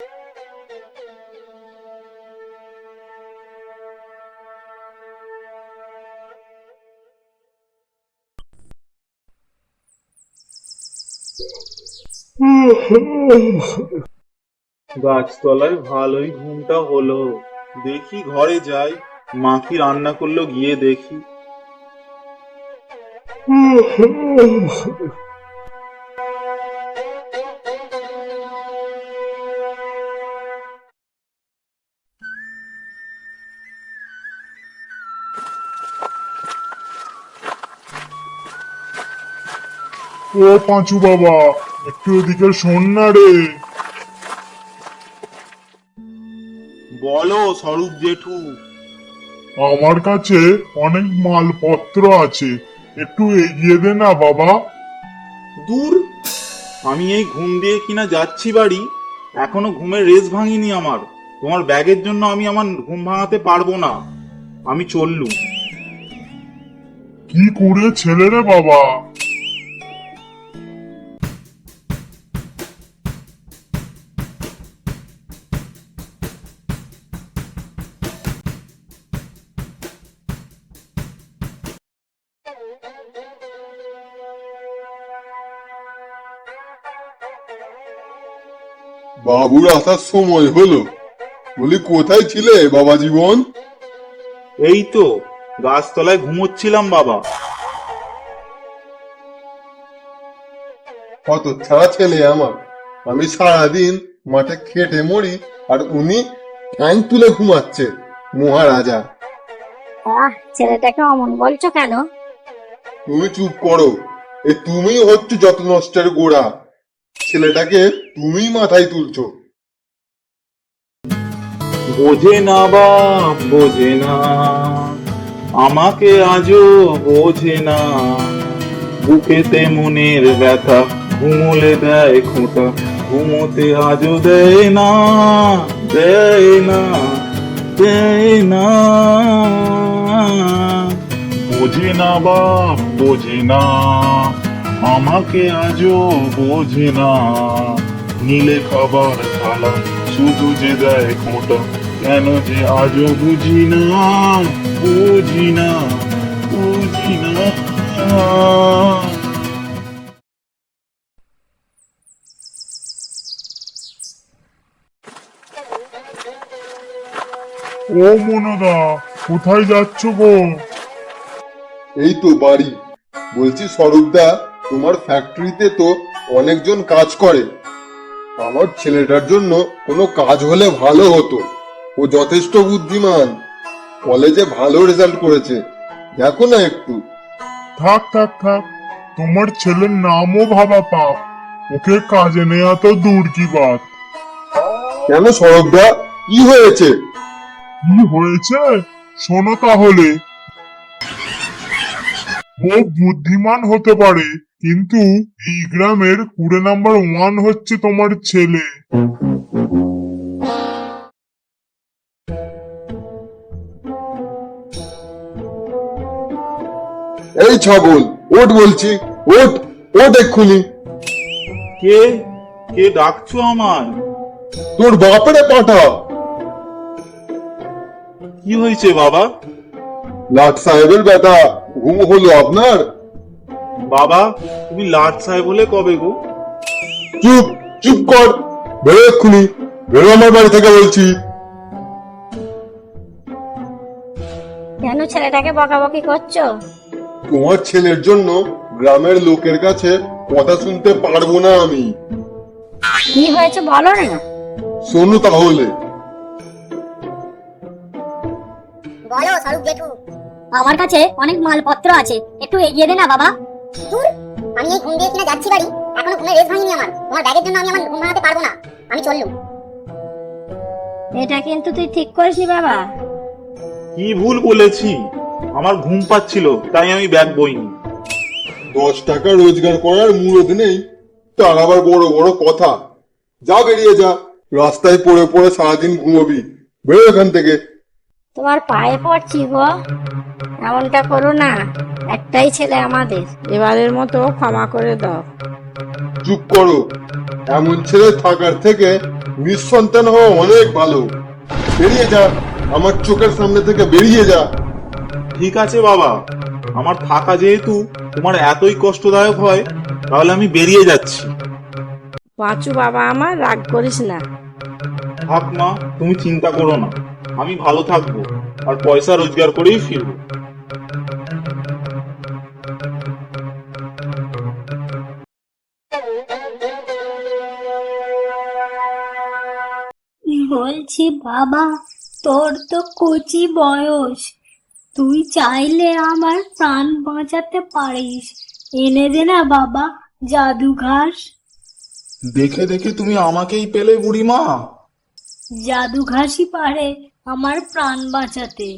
গাছতলায় ভালোই ঘুমটা হলো। দেখি ঘরে যাই মাখি রান্না করল গিয়ে দেখি। ও পাঁচু বাবা একটু এদিকে শোন না রে। বলো স্বরূপ জেঠু। আমার কাছে অনেক মালপত্র আছে একটু এগিয়ে দে না বাবা। দূর আমি এই ঘুম দিয়ে কিনা যাচ্ছি বাড়ি এখনও ঘুমের রেস ভাঙিনি আমার। তোমার ব্যাগের জন্য আমি আমার ঘুম ভাঙাতে পারব না। আমি চললু কি করে ছেলে রে বাবা। বাবুর আসার সময় হলো। বলি কোথায় ছিলে বাবা জীবন? এই তো গাছতলায় ঘুমোচ্ছিলাম বাবা। কত ছাড়া ছেলে আমার। আমি সারাদিন মাঠে খেটে মরি আর উনি ঠ্যাং তুলে ঘুমাচ্ছে মহারাজা। আহ ছেলেটাকে অমন বলছো কেন? তুমি চুপ করো। এ তুমি হচ্ছে যত নষ্টের গোড়া। ছেলেটাকে তুমি মাথায় তুলছো। বোঝে না বাপ, বোঝে না। আমাকে আজও বোঝে না। বুকেতে মনের ব্যথা, ঘুমলে দেয় খোঁটা। ঘুমোতে আজও দেয় না দেয় না দেয় না। বোঝে না বাপ, বোঝে না। আমাকে আজও বোঝে না। নীলে খাবার থালা শুধু যে দেয় খোঁটা, কেন যে আজও বুঝি না বুঝি না বুঝি না। ও মনদা, কোথায় যাচ্ছ গো? এই তো বাড়ি। বলছি স্বরূপদা তোমার ফ্যাক্টরিতে তো অনেকজন কাজ করে। আমার ছেলেটার জন্য কোনো কাজ হলে ভালো হতো। ও যথেষ্ট বুদ্ধিমান। কলেজে ভালো রেজাল্ট করেছে। দেখো না একটু। থাক থাক থাক। তোমার ছেলের নামও ভাবা পাপ। ওকে কাজে নেওয়া তো দূর কি বাত। কেন সৌরভদা? কি হয়েছে? কি হয়েছে? শোনো তাহলে। ও বুদ্ধিমান হতে পারে। কিন্তু এই গ্রামের কুড়ে নাম্বার ওয়ান হচ্ছে তোমার ছেলে। এই ছাগল ওট বলছি ওট ওট এক্ষুনি। কে? কে ডাকছো আমায়? তোর বাপরে পাঠা। কি হয়েছে বাবা? লাট সাহেবের বেটা ঘুম হলো আপনার? বাবা তুমি লাট সাহেব হলে কবে গো? চুপ চুপ কর। বেরো এক্ষুনি। বেরো আমার বাড়ি থেকে বলছি। কেন ছেলেটাকে বকাবকি করছ? তোমার ছেলের জন্য গ্রামের লোকের কাছে কথা শুনতে পারব না আমি। কি হয়েছে বলো না। শোনো তাহলে। বলো স্বরূপ জেঠু। আমার কাছে অনেক মালপত্র আছে। একটু এগিয়ে দে না বাবা। দূর আমি এই ঘুম দিয়ে কিনা যাচ্ছি বাড়ি। এখনও ঘুমের রেস ভাঙিনি আমার। তোমার ব্যাগের জন্য আমি আমার ঘুম ভাঙাতে পারব না। আমি চললুম। এটা কিন্তু তুই ঠিক করিসনি বাবা। কি ভুল বলেছি? আমার ঘুম পাচ্ছিল তাই আমি ব্যাগ বইনি। দশ টাকা রোজগার করার মুরদ নেই। তার আবার বড় বড় কথা। যা বেরিয়ে যা। রাস্তায় পড়ে পড়ে সারাদিন ঘুমোবি। বেরো এখান থেকে। তোমার পায়ে পড়ছি গো। এমনটা করো না একটাই ছেলে আমাদের। এবারের মতো ক্ষমা করে দাও। চুপ করো। এমন ছেলে থাকার থেকে নিঃসন্তান হওয়া অনেক ভালো। বেরিয়ে যা আমার চোখের সামনে থেকে বেরিয়ে যা। ঠিক আছে বাবা আমার থাকা যেহেতু তোমার এতই কষ্টদায়ক হয় তাহলে আমি বেরিয়ে যাচ্ছি। পাঁচু বাবা আমার রাগ করিস না। থাক মা তুমি চিন্তা করো না। আমি ভালো থাকব আর পয়সা রোজগার করেই ফিরবো। বলছি বাবা তোর তো কচি বয়স। তুই চাইলে আমার প্রাণ বাঁচাতে পারিস। এনে দে না বাবা জাদু ঘাস দেখে দেখে তুমি আমাকেই পেলে বুড়িমা। জাদু ঘাসই পারে আমার প্রাণ বাঁচাতে।